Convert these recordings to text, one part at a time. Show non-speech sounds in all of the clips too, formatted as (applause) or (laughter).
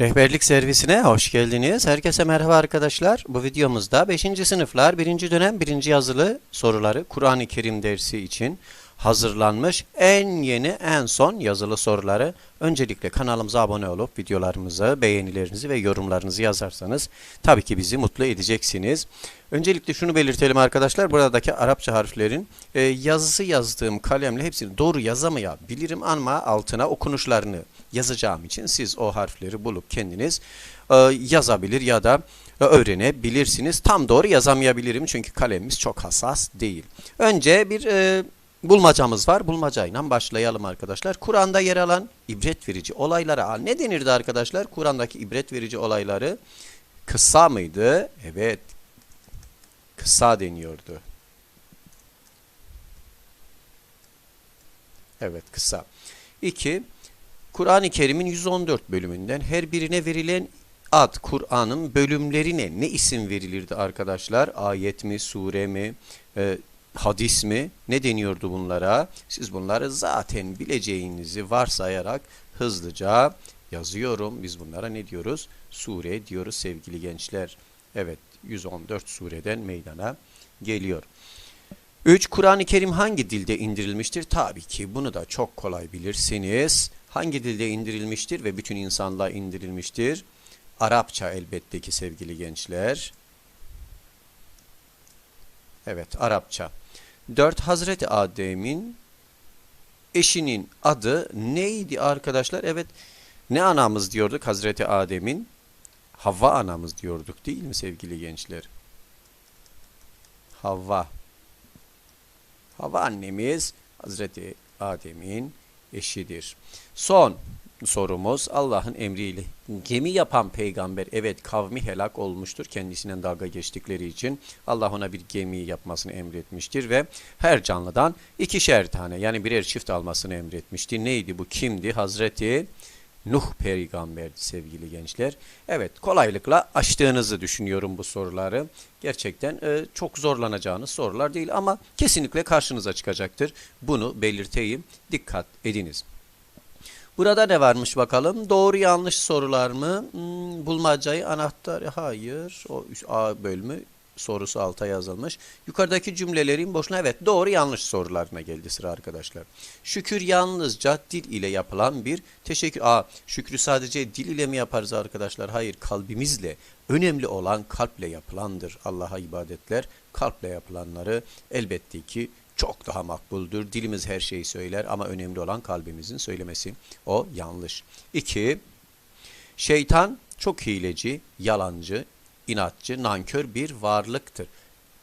Rehberlik servisine hoş geldiniz. Herkese merhaba arkadaşlar. Bu videomuzda 5. sınıflar 1. dönem 1. yazılı soruları Kur'an-ı Kerim dersi için hazırlanmış en yeni en son yazılı soruları. Öncelikle kanalımıza abone olup videolarımızı, beğenilerinizi ve yorumlarınızı yazarsanız tabii ki bizi mutlu edeceksiniz. Öncelikle şunu belirtelim arkadaşlar. Buradaki Arapça harflerin e, yazısı yazdığım kalemle hepsini doğru yazamayabilirim ama altına okunuşlarını yazacağım için siz o harfleri bulup kendiniz e, yazabilir ya da öğrenebilirsiniz. Tam doğru yazamayabilirim çünkü kalemimiz çok hassas değil. Önce bir e, bulmacamız var. Bulmacayla başlayalım arkadaşlar. Kur'an'da yer alan ibret verici olaylara ne denirdi arkadaşlar? Kur'an'daki ibret verici olayları kısa mıydı? Evet. Kısa deniyordu. Evet kısa. 2. Kur'an-ı Kerim'in 114 bölümünden her birine verilen ad Kur'an'ın bölümlerine ne isim verilirdi arkadaşlar? Ayet mi, sure mi, e, hadis mi? Ne deniyordu bunlara? Siz bunları zaten bileceğinizi varsayarak hızlıca yazıyorum. Biz bunlara ne diyoruz? Sure diyoruz sevgili gençler. Evet 114 sureden meydana geliyor. 3. Kur'an-ı Kerim hangi dilde indirilmiştir? Tabii ki bunu da çok kolay bilirsiniz. Hangi dilde indirilmiştir ve bütün insanlığa indirilmiştir? Arapça elbette ki sevgili gençler. Evet Arapça. 4. Hazreti Adem'in eşinin adı neydi arkadaşlar? Evet ne anamız diyorduk Hazreti Adem'in? Havva anamız diyorduk değil mi sevgili gençler? Havva. Havva annemiz Hazreti Adem'in eşidir. Son sorumuz Allah'ın emriyle gemi yapan peygamber evet kavmi helak olmuştur kendisinden dalga geçtikleri için Allah ona bir gemi yapmasını emretmiştir ve her canlıdan ikişer tane yani birer çift almasını emretmişti. Neydi bu kimdi? Hazreti Nuh peygamberdi sevgili gençler. Evet kolaylıkla açtığınızı düşünüyorum bu soruları. Gerçekten e, çok zorlanacağınız sorular değil ama kesinlikle karşınıza çıkacaktır. Bunu belirteyim. Dikkat ediniz. Burada ne varmış bakalım? Doğru yanlış sorular mı? Hmm, bulmacayı anahtar hayır. O A bölümü sorusu alta yazılmış. Yukarıdaki cümlelerin boşuna evet doğru yanlış sorularına geldi sıra arkadaşlar. Şükür yalnızca dil ile yapılan bir teşekkür. Aa şükrü sadece dil ile mi yaparız arkadaşlar? Hayır kalbimizle. Önemli olan kalple yapılandır. Allah'a ibadetler kalple yapılanları elbette ki çok daha makbuldür. Dilimiz her şeyi söyler ama önemli olan kalbimizin söylemesi. O yanlış. 2. Şeytan çok hileci, yalancı, inatçı, nankör bir varlıktır.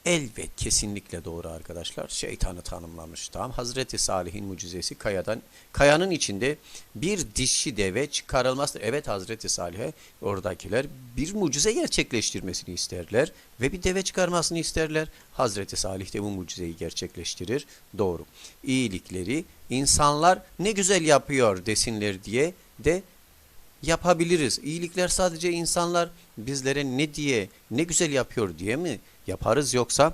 Elbet kesinlikle doğru arkadaşlar. Şeytanı tanımlamış. Tamam. Hazreti Salih'in mucizesi kayadan kayanın içinde bir dişi deve çıkarılması. Evet Hazreti Salih'e oradakiler bir mucize gerçekleştirmesini isterler ve bir deve çıkarmasını isterler. Hazreti Salih de bu mucizeyi gerçekleştirir. Doğru. İyilikleri insanlar ne güzel yapıyor desinler diye de yapabiliriz. İyilikler sadece insanlar bizlere ne diye, ne güzel yapıyor diye mi yaparız yoksa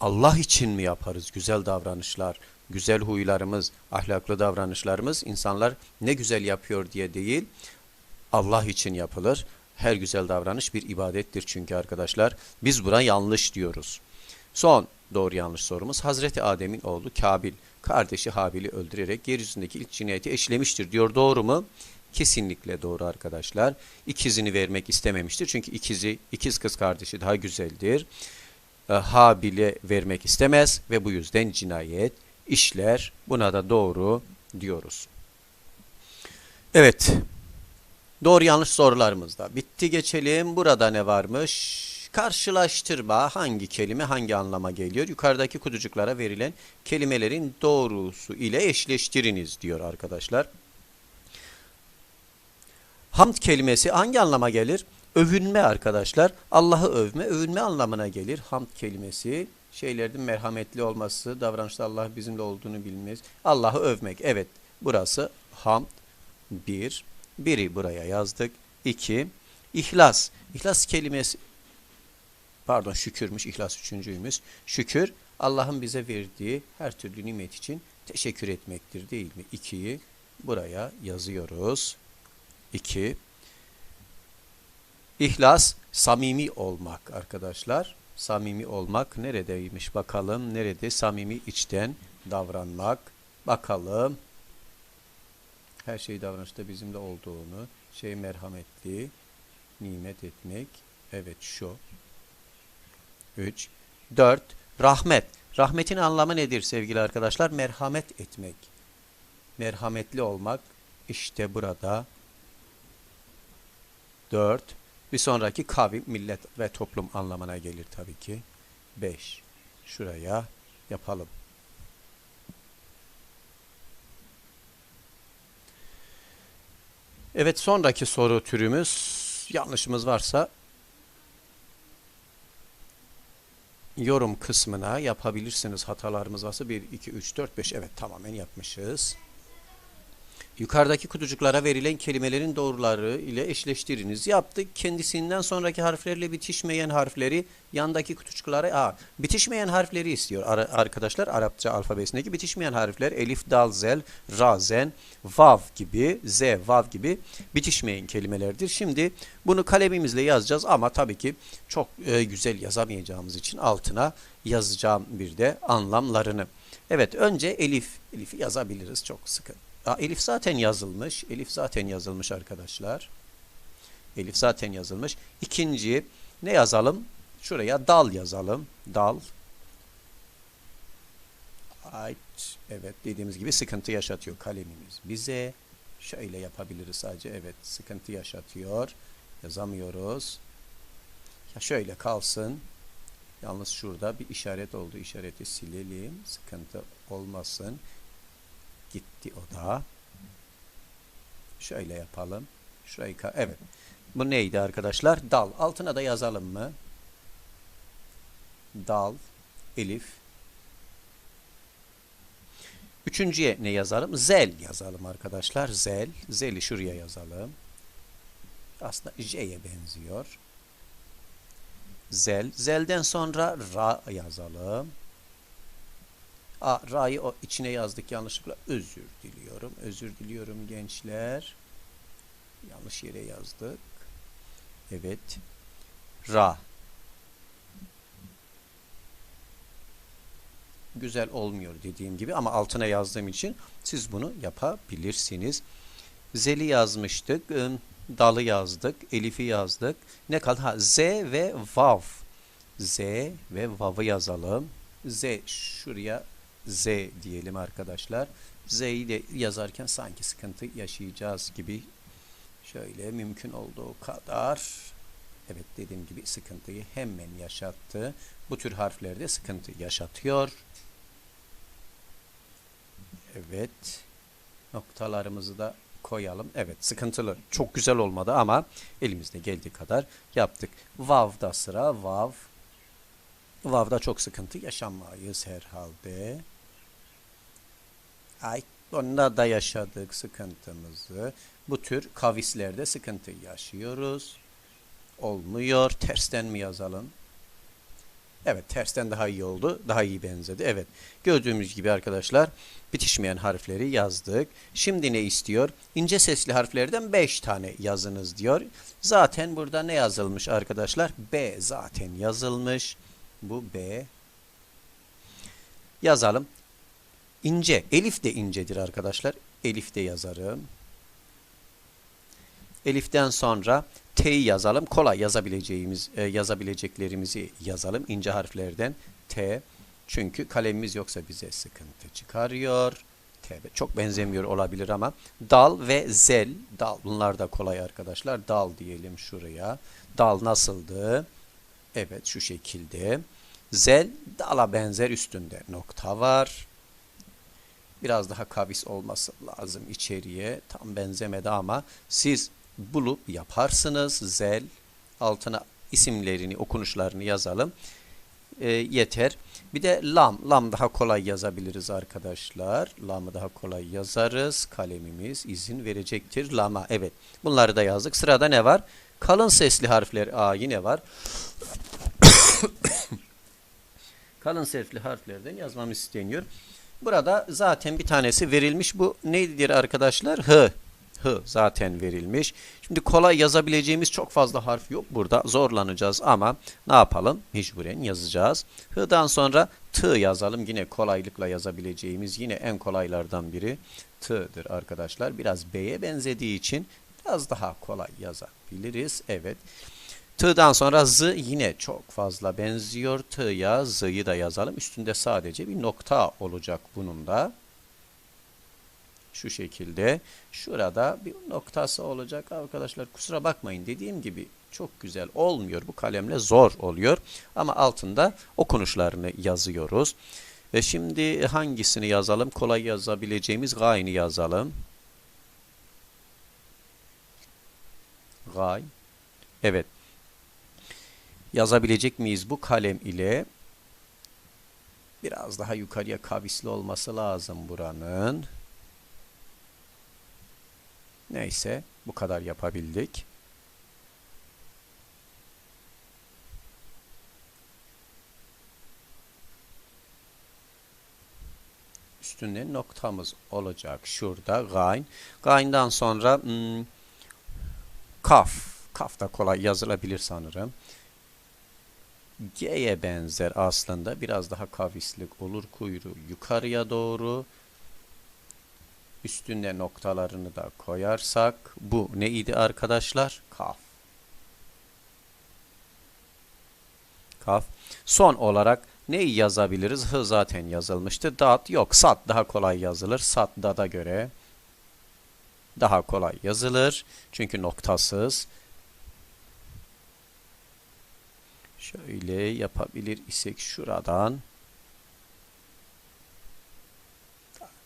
Allah için mi yaparız güzel davranışlar, güzel huylarımız, ahlaklı davranışlarımız insanlar ne güzel yapıyor diye değil Allah için yapılır. Her güzel davranış bir ibadettir çünkü arkadaşlar. Biz buna yanlış diyoruz. Son doğru yanlış sorumuz Hazreti Adem'in oğlu Kabil kardeşi Habil'i öldürerek yeryüzündeki ilk cinayeti eşlemiştir diyor. Doğru mu? Kesinlikle doğru arkadaşlar. İkizini vermek istememiştir. Çünkü ikizi, ikiz kız kardeşi daha güzeldir. E, Habil'e vermek istemez ve bu yüzden cinayet işler. Buna da doğru diyoruz. Evet. Doğru yanlış sorularımız da bitti geçelim. Burada ne varmış? Karşılaştırma hangi kelime hangi anlama geliyor? Yukarıdaki kutucuklara verilen kelimelerin doğrusu ile eşleştiriniz diyor arkadaşlar. Hamd kelimesi hangi anlama gelir? Övünme arkadaşlar. Allah'ı övme, övünme anlamına gelir. Hamd kelimesi şeylerin merhametli olması, davranışta Allah bizimle olduğunu bilmez. Allah'ı övmek. Evet, burası hamd. Bir. Biri buraya yazdık. İki. İhlas. İhlas kelimesi pardon şükürmüş. İhlas üçüncüymüş. Şükür Allah'ın bize verdiği her türlü nimet için teşekkür etmektir değil mi? İkiyi buraya yazıyoruz. 2. İhlas samimi olmak arkadaşlar. Samimi olmak neredeymiş bakalım. Nerede samimi içten davranmak. Bakalım. Her şey davranışta bizimle olduğunu. Şey merhametli. Nimet etmek. Evet şu. 3. 4. Rahmet. Rahmetin anlamı nedir sevgili arkadaşlar? Merhamet etmek. Merhametli olmak. İşte burada. 4. Bir sonraki kavim, millet ve toplum anlamına gelir tabii ki. 5. Şuraya yapalım. Evet sonraki soru türümüz yanlışımız varsa yorum kısmına yapabilirsiniz. Hatalarımız varsa 1, 2, 3, 4, 5. Evet tamamen yapmışız. Yukarıdaki kutucuklara verilen kelimelerin doğruları ile eşleştiriniz. Yaptık. Kendisinden sonraki harflerle bitişmeyen harfleri yandaki kutucuklara a bitişmeyen harfleri istiyor Ar arkadaşlar. Arapça alfabesindeki bitişmeyen harfler elif, dal, zel, ra, zen, vav gibi, z, vav gibi bitişmeyen kelimelerdir. Şimdi bunu kalemimizle yazacağız ama tabii ki çok e, güzel yazamayacağımız için altına yazacağım bir de anlamlarını. Evet önce elif. Elif'i yazabiliriz çok sıkı. Elif zaten yazılmış. Elif zaten yazılmış arkadaşlar. Elif zaten yazılmış. İkinci ne yazalım? Şuraya dal yazalım. Dal. Ait. Evet dediğimiz gibi sıkıntı yaşatıyor kalemimiz. Bize şöyle yapabiliriz sadece. Evet sıkıntı yaşatıyor. Yazamıyoruz. Ya şöyle kalsın. Yalnız şurada bir işaret oldu. İşareti silelim. Sıkıntı olmasın. Gitti o da. Şöyle yapalım. Şurayı evet. Bu neydi arkadaşlar? Dal. Altına da yazalım mı? Dal. Elif. Üçüncüye ne yazalım? Zel yazalım arkadaşlar. Zel. Zel'i şuraya yazalım. Aslında J'ye benziyor. Zel. Zel'den sonra Ra yazalım. A, ra'yı içine yazdık yanlışlıkla. Özür diliyorum. Özür diliyorum gençler. Yanlış yere yazdık. Evet. Ra. Güzel olmuyor dediğim gibi ama altına yazdığım için siz bunu yapabilirsiniz. Zeli yazmıştık. Dalı yazdık. Elif'i yazdık. Ne kaldı? Ha, Z ve Vav. Z ve Vav'ı yazalım. Z şuraya Z diyelim arkadaşlar. Z'yi de yazarken sanki sıkıntı yaşayacağız gibi şöyle mümkün olduğu kadar evet dediğim gibi sıkıntıyı hemen yaşattı. Bu tür harflerde sıkıntı yaşatıyor. Evet. Noktalarımızı da koyalım. Evet sıkıntılı. Çok güzel olmadı ama elimizde geldiği kadar yaptık. Vav'da sıra. Vav. Vav'da çok sıkıntı yaşamayız herhalde. Ay, onda da yaşadık sıkıntımızı. Bu tür kavislerde sıkıntı yaşıyoruz. Olmuyor. Tersten mi yazalım? Evet tersten daha iyi oldu. Daha iyi benzedi. Evet gördüğümüz gibi arkadaşlar bitişmeyen harfleri yazdık. Şimdi ne istiyor? İnce sesli harflerden 5 tane yazınız diyor. Zaten burada ne yazılmış arkadaşlar? B zaten yazılmış. Bu B. Yazalım. İnce. Elif de incedir arkadaşlar. Elif de yazarım. Elif'ten sonra T'yi yazalım. Kolay yazabileceğimiz, e, yazabileceklerimizi yazalım. İnce harflerden T. Çünkü kalemimiz yoksa bize sıkıntı çıkarıyor. T çok benzemiyor olabilir ama dal ve zel. Dal bunlar da kolay arkadaşlar. Dal diyelim şuraya. Dal nasıldı? Evet şu şekilde. Zel dala benzer üstünde nokta var. Biraz daha kavis olması lazım içeriye. Tam benzemedi ama siz bulup yaparsınız. Zel altına isimlerini, okunuşlarını yazalım. E, yeter. Bir de lam. Lam daha kolay yazabiliriz arkadaşlar. Lam'ı daha kolay yazarız. Kalemimiz izin verecektir. Lama. Evet. Bunları da yazdık. Sırada ne var? Kalın sesli harfler. A yine var. (coughs) Kalın sesli harflerden yazmamız isteniyor. Burada zaten bir tanesi verilmiş. Bu nedir arkadaşlar? H. Hı zaten verilmiş. Şimdi kolay yazabileceğimiz çok fazla harf yok burada. Zorlanacağız ama ne yapalım? Mecburen yazacağız. H'dan sonra T yazalım. Yine kolaylıkla yazabileceğimiz yine en kolaylardan biri T'dir arkadaşlar. Biraz B'ye benzediği için biraz daha kolay yazabiliriz. Evet. T'dan sonra Z yine çok fazla benziyor. T'ya Z'yı da yazalım. Üstünde sadece bir nokta olacak bunun da. Şu şekilde. Şurada bir noktası olacak arkadaşlar. Kusura bakmayın dediğim gibi çok güzel olmuyor. Bu kalemle zor oluyor. Ama altında okunuşlarını yazıyoruz. Ve şimdi hangisini yazalım? Kolay yazabileceğimiz gayni yazalım. Gay. Evet. Yazabilecek miyiz bu kalem ile? Biraz daha yukarıya kavisli olması lazım buranın. Neyse bu kadar yapabildik. Üstünde noktamız olacak şurada gayn. Gayn'dan sonra hmm, kaf. Kaf da kolay yazılabilir sanırım. G'ye benzer aslında. Biraz daha kavislik olur kuyruğu yukarıya doğru. Üstünde noktalarını da koyarsak bu neydi arkadaşlar? Kaf. Kaf. Son olarak neyi yazabiliriz? H zaten yazılmıştı. Dat yok. Sat daha kolay yazılır. Sat dada göre daha kolay yazılır. Çünkü noktasız. Şöyle yapabilir isek şuradan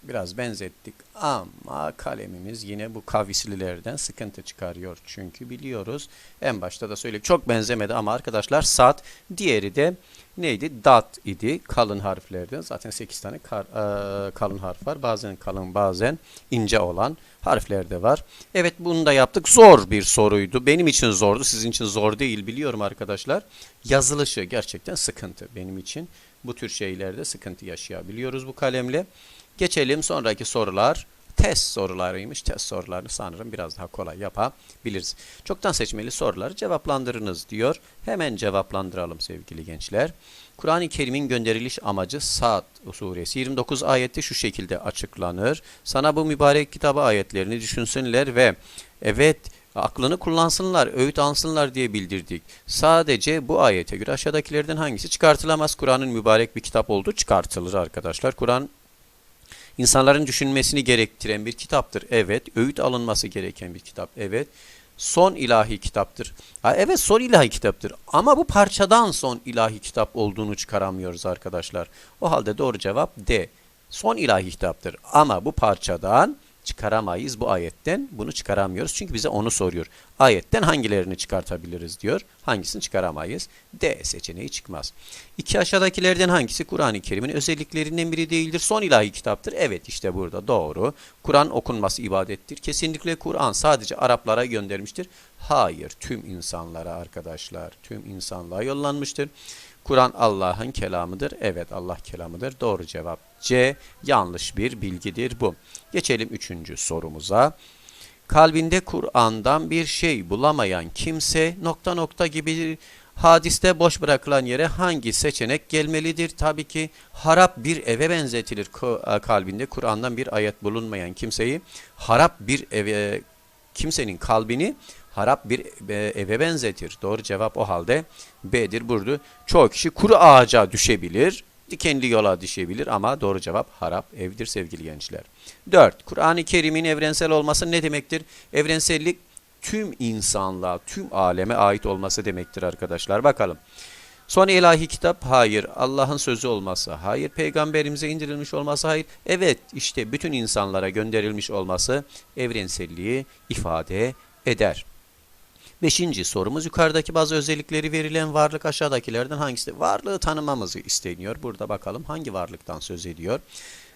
biraz benzettik ama kalemimiz yine bu kavislilerden sıkıntı çıkarıyor. Çünkü biliyoruz en başta da söyledik çok benzemedi ama arkadaşlar sat diğeri de neydi? Dat idi kalın harflerden zaten 8 tane kar, e, kalın harf var bazen kalın bazen ince olan harfler de var. Evet bunu da yaptık zor bir soruydu benim için zordu sizin için zor değil biliyorum arkadaşlar yazılışı gerçekten sıkıntı benim için bu tür şeylerde sıkıntı yaşayabiliyoruz bu kalemle. Geçelim sonraki sorular. Test sorularıymış. Test sorularını sanırım biraz daha kolay yapabiliriz. Çoktan seçmeli soruları cevaplandırınız diyor. Hemen cevaplandıralım sevgili gençler. Kur'an-ı Kerim'in gönderiliş amacı Sad suresi 29 ayette şu şekilde açıklanır. Sana bu mübarek kitabı ayetlerini düşünsünler ve evet aklını kullansınlar, öğüt alsınlar diye bildirdik. Sadece bu ayete göre aşağıdakilerden hangisi çıkartılamaz? Kur'an'ın mübarek bir kitap olduğu çıkartılır arkadaşlar. Kur'an İnsanların düşünmesini gerektiren bir kitaptır. Evet. Öğüt alınması gereken bir kitap. Evet. Son ilahi kitaptır. Ha, evet son ilahi kitaptır. Ama bu parçadan son ilahi kitap olduğunu çıkaramıyoruz arkadaşlar. O halde doğru cevap D. Son ilahi kitaptır. Ama bu parçadan çıkaramayız bu ayetten. Bunu çıkaramıyoruz. Çünkü bize onu soruyor. Ayetten hangilerini çıkartabiliriz diyor. Hangisini çıkaramayız? D seçeneği çıkmaz. İki aşağıdakilerden hangisi Kur'an-ı Kerim'in özelliklerinden biri değildir? Son ilahi kitaptır. Evet işte burada doğru. Kur'an okunması ibadettir. Kesinlikle Kur'an sadece Araplara göndermiştir. Hayır tüm insanlara arkadaşlar. Tüm insanlığa yollanmıştır. Kur'an Allah'ın kelamıdır. Evet Allah kelamıdır. Doğru cevap C. Yanlış bir bilgidir bu. Geçelim üçüncü sorumuza. Kalbinde Kur'an'dan bir şey bulamayan kimse nokta nokta gibi hadiste boş bırakılan yere hangi seçenek gelmelidir? Tabii ki harap bir eve benzetilir kalbinde Kur'an'dan bir ayet bulunmayan kimseyi harap bir eve kimsenin kalbini harap bir eve benzetir. Doğru cevap o halde B'dir. Burada çoğu kişi kuru ağaca düşebilir, dikenli yola düşebilir ama doğru cevap harap evdir sevgili gençler. 4. Kur'an-ı Kerim'in evrensel olması ne demektir? Evrensellik tüm insanlığa, tüm aleme ait olması demektir arkadaşlar. Bakalım. Son ilahi kitap hayır. Allah'ın sözü olması hayır. Peygamberimize indirilmiş olması hayır. Evet işte bütün insanlara gönderilmiş olması evrenselliği ifade eder. Beşinci sorumuz yukarıdaki bazı özellikleri verilen varlık aşağıdakilerden hangisi? Varlığı tanımamızı isteniyor. Burada bakalım hangi varlıktan söz ediyor.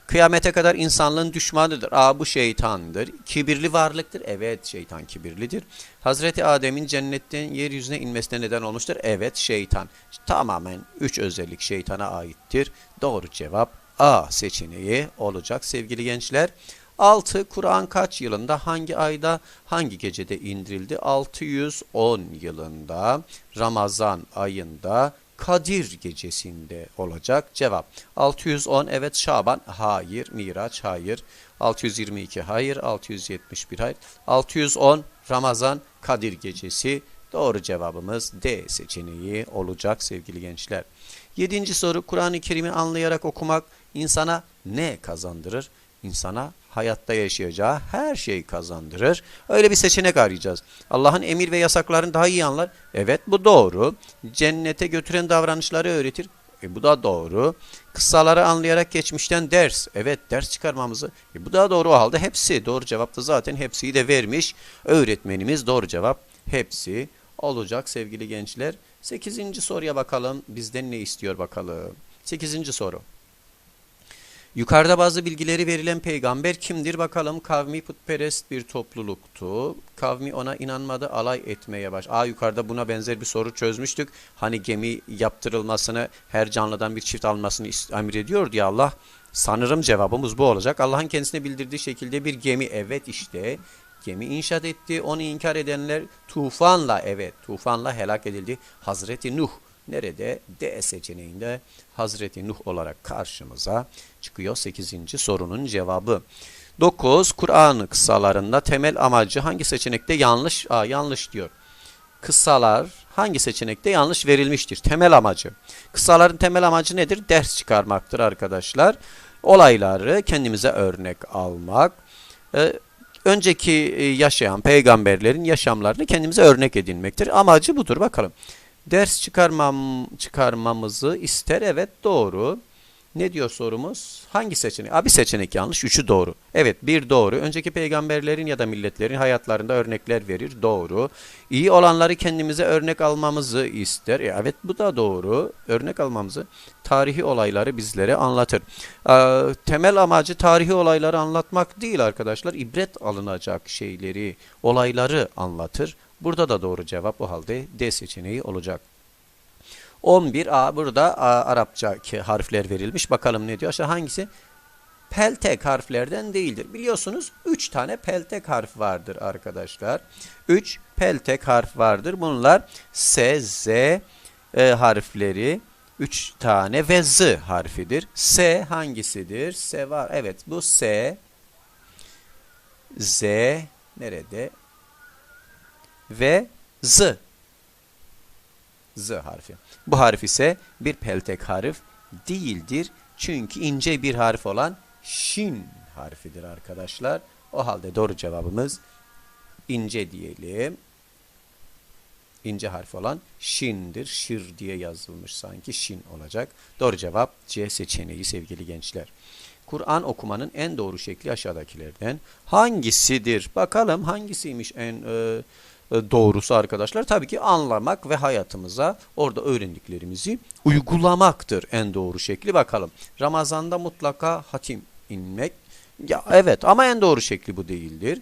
Kıyamete kadar insanlığın düşmanıdır. Aa bu şeytandır. Kibirli varlıktır. Evet şeytan kibirlidir. Hazreti Adem'in cennetten yeryüzüne inmesine neden olmuştur. Evet şeytan. Tamamen üç özellik şeytana aittir. Doğru cevap A seçeneği olacak sevgili gençler. 6. Kur'an kaç yılında, hangi ayda, hangi gecede indirildi? 610 yılında, Ramazan ayında, Kadir gecesinde olacak. Cevap 610 evet Şaban hayır, Miraç hayır, 622 hayır, 671 hayır, 610 Ramazan Kadir gecesi doğru cevabımız D seçeneği olacak sevgili gençler. Yedinci soru Kur'an-ı Kerim'i anlayarak okumak insana ne kazandırır? İnsana hayatta yaşayacağı her şeyi kazandırır. Öyle bir seçenek arayacağız. Allah'ın emir ve yasaklarını daha iyi anlar. Evet bu doğru. Cennete götüren davranışları öğretir. E, bu da doğru. Kıssaları anlayarak geçmişten ders. Evet ders çıkarmamızı. E, bu da doğru o halde hepsi. Doğru cevaptı zaten hepsiyi de vermiş. Öğretmenimiz doğru cevap hepsi olacak sevgili gençler. Sekizinci soruya bakalım. Bizden ne istiyor bakalım. Sekizinci soru. Yukarıda bazı bilgileri verilen peygamber kimdir bakalım? Kavmi putperest bir topluluktu. Kavmi ona inanmadı, alay etmeye baş. Aa yukarıda buna benzer bir soru çözmüştük. Hani gemi yaptırılmasını, her canlıdan bir çift almasını emrediyor diye Allah. Sanırım cevabımız bu olacak. Allah'ın kendisine bildirdiği şekilde bir gemi evet işte gemi inşaat etti. Onu inkar edenler tufanla evet tufanla helak edildi. Hazreti Nuh nerede? D seçeneğinde Hazreti Nuh olarak karşımıza çıkıyor 8. sorunun cevabı. 9. Kur'an kıssalarında temel amacı hangi seçenekte yanlış? Aa, yanlış diyor. Kıssalar hangi seçenekte yanlış verilmiştir? Temel amacı. Kıssaların temel amacı nedir? Ders çıkarmaktır arkadaşlar. Olayları kendimize örnek almak. Ee, önceki e, yaşayan peygamberlerin yaşamlarını kendimize örnek edinmektir. Amacı budur bakalım. Ders çıkarmam, çıkarmamızı ister evet doğru. Ne diyor sorumuz? Hangi seçenek? Abi seçenek yanlış. Üçü doğru. Evet bir doğru. Önceki peygamberlerin ya da milletlerin hayatlarında örnekler verir. Doğru. İyi olanları kendimize örnek almamızı ister. E, evet bu da doğru. Örnek almamızı. Tarihi olayları bizlere anlatır. Ee, temel amacı tarihi olayları anlatmak değil arkadaşlar. İbret alınacak şeyleri, olayları anlatır. Burada da doğru cevap o halde D seçeneği olacak. 11A burada A, Arapça harfler verilmiş. Bakalım ne diyor? Aşağı hangisi? Peltek harflerden değildir. Biliyorsunuz 3 tane peltek harf vardır arkadaşlar. 3 peltek harf vardır. Bunlar S, Z e, harfleri 3 tane ve Z harfidir. S hangisidir? S var. Evet bu S. Z nerede? Ve Z. Z harfi. Bu harf ise bir peltek harf değildir. Çünkü ince bir harf olan şin harfidir arkadaşlar. O halde doğru cevabımız ince diyelim. İnce harf olan şindir. Şir diye yazılmış sanki şin olacak. Doğru cevap C seçeneği sevgili gençler. Kur'an okumanın en doğru şekli aşağıdakilerden hangisidir? Bakalım hangisiymiş en e, doğrusu arkadaşlar tabii ki anlamak ve hayatımıza orada öğrendiklerimizi uygulamaktır en doğru şekli. Bakalım Ramazan'da mutlaka hatim inmek ya evet ama en doğru şekli bu değildir.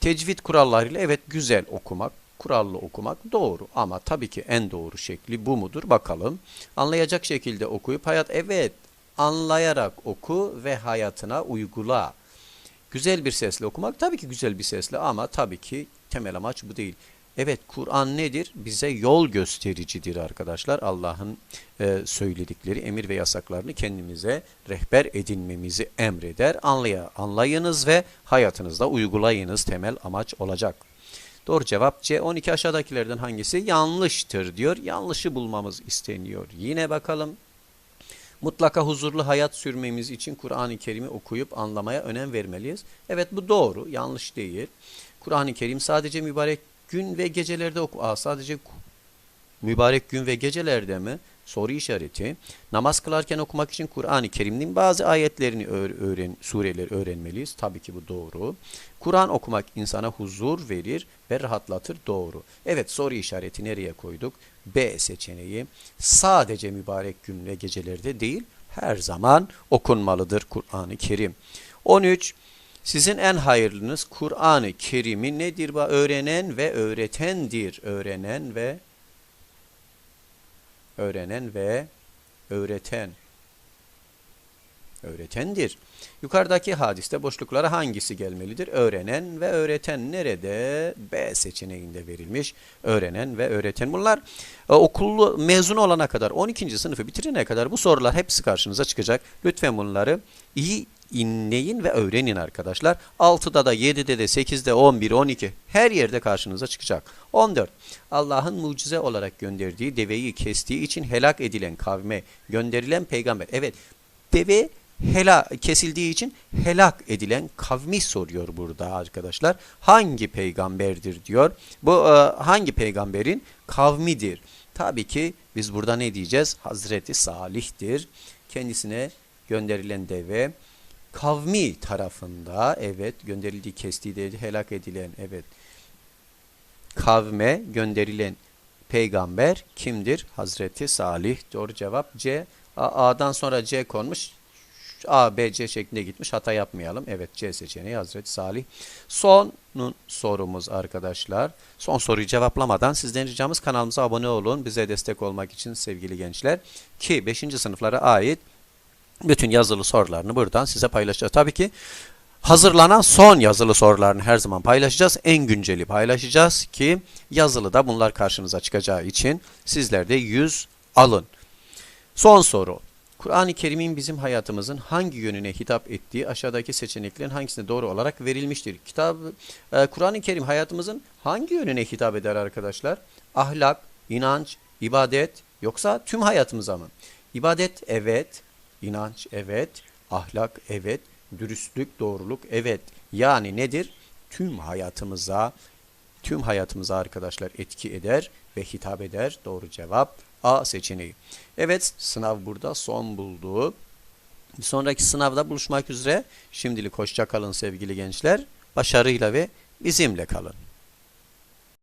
Tecvid kurallarıyla evet güzel okumak, kurallı okumak doğru ama tabii ki en doğru şekli bu mudur bakalım. Anlayacak şekilde okuyup hayat evet anlayarak oku ve hayatına uygula. Güzel bir sesle okumak tabii ki güzel bir sesle ama tabii ki temel amaç bu değil. Evet Kur'an nedir? Bize yol göstericidir arkadaşlar. Allah'ın e, söyledikleri emir ve yasaklarını kendimize rehber edinmemizi emreder. Anlaya, anlayınız ve hayatınızda uygulayınız temel amaç olacak. Doğru cevap C. 12 aşağıdakilerden hangisi yanlıştır diyor. Yanlışı bulmamız isteniyor. Yine bakalım. Mutlaka huzurlu hayat sürmemiz için Kur'an-ı Kerim'i okuyup anlamaya önem vermeliyiz. Evet bu doğru, yanlış değil. Kur'an-ı Kerim sadece mübarek gün ve gecelerde oku. Aa, sadece mübarek gün ve gecelerde mi? Soru işareti. Namaz kılarken okumak için Kur'an-ı Kerim'in bazı ayetlerini öğren, sureleri öğrenmeliyiz. Tabii ki bu doğru. Kur'an okumak insana huzur verir ve rahatlatır. Doğru. Evet soru işareti nereye koyduk? B seçeneği. Sadece mübarek gün ve gecelerde değil, her zaman okunmalıdır Kur'an-ı Kerim. 13. Sizin en hayırlınız Kur'an-ı Kerim'i nedir? Öğrenen ve öğretendir. Öğrenen ve öğrenen ve öğreten. Öğretendir. Yukarıdaki hadiste boşluklara hangisi gelmelidir? Öğrenen ve öğreten nerede? B seçeneğinde verilmiş. Öğrenen ve öğreten. Bunlar e, okullu mezun olana kadar 12. sınıfı bitirene kadar bu sorular hepsi karşınıza çıkacak. Lütfen bunları iyi inleyin ve öğrenin arkadaşlar. 6'da da 7'de de 8'de 11, 12 her yerde karşınıza çıkacak. 14. Allah'ın mucize olarak gönderdiği deveyi kestiği için helak edilen kavme gönderilen peygamber. Evet deve hela kesildiği için helak edilen kavmi soruyor burada arkadaşlar. Hangi peygamberdir diyor. Bu e, hangi peygamberin kavmidir. Tabii ki biz burada ne diyeceğiz? Hazreti Salih'tir. Kendisine gönderilen deve kavmi tarafında evet gönderildiği kestiği helak edilen evet kavme gönderilen peygamber kimdir? Hazreti Salih. Doğru cevap C. A, A'dan sonra C konmuş. A, B, C şeklinde gitmiş. Hata yapmayalım. Evet C seçeneği Hazreti Salih. Sonun sorumuz arkadaşlar. Son soruyu cevaplamadan sizden ricamız kanalımıza abone olun. Bize destek olmak için sevgili gençler. Ki 5. sınıflara ait bütün yazılı sorularını buradan size paylaşacağız. Tabii ki hazırlanan son yazılı sorularını her zaman paylaşacağız. En günceli paylaşacağız ki yazılı da bunlar karşınıza çıkacağı için sizler de yüz alın. Son soru. Kur'an-ı Kerim'in bizim hayatımızın hangi yönüne hitap ettiği aşağıdaki seçeneklerin hangisine doğru olarak verilmiştir? Kitap e, Kur'an-ı Kerim hayatımızın hangi yönüne hitap eder arkadaşlar? Ahlak, inanç, ibadet yoksa tüm hayatımıza mı? İbadet evet, inanç evet, ahlak evet, dürüstlük, doğruluk evet. Yani nedir? Tüm hayatımıza, tüm hayatımıza arkadaşlar etki eder ve hitap eder. Doğru cevap A seçeneği. Evet sınav burada son buldu. Bir sonraki sınavda buluşmak üzere. Şimdilik hoşça kalın sevgili gençler. Başarıyla ve bizimle kalın.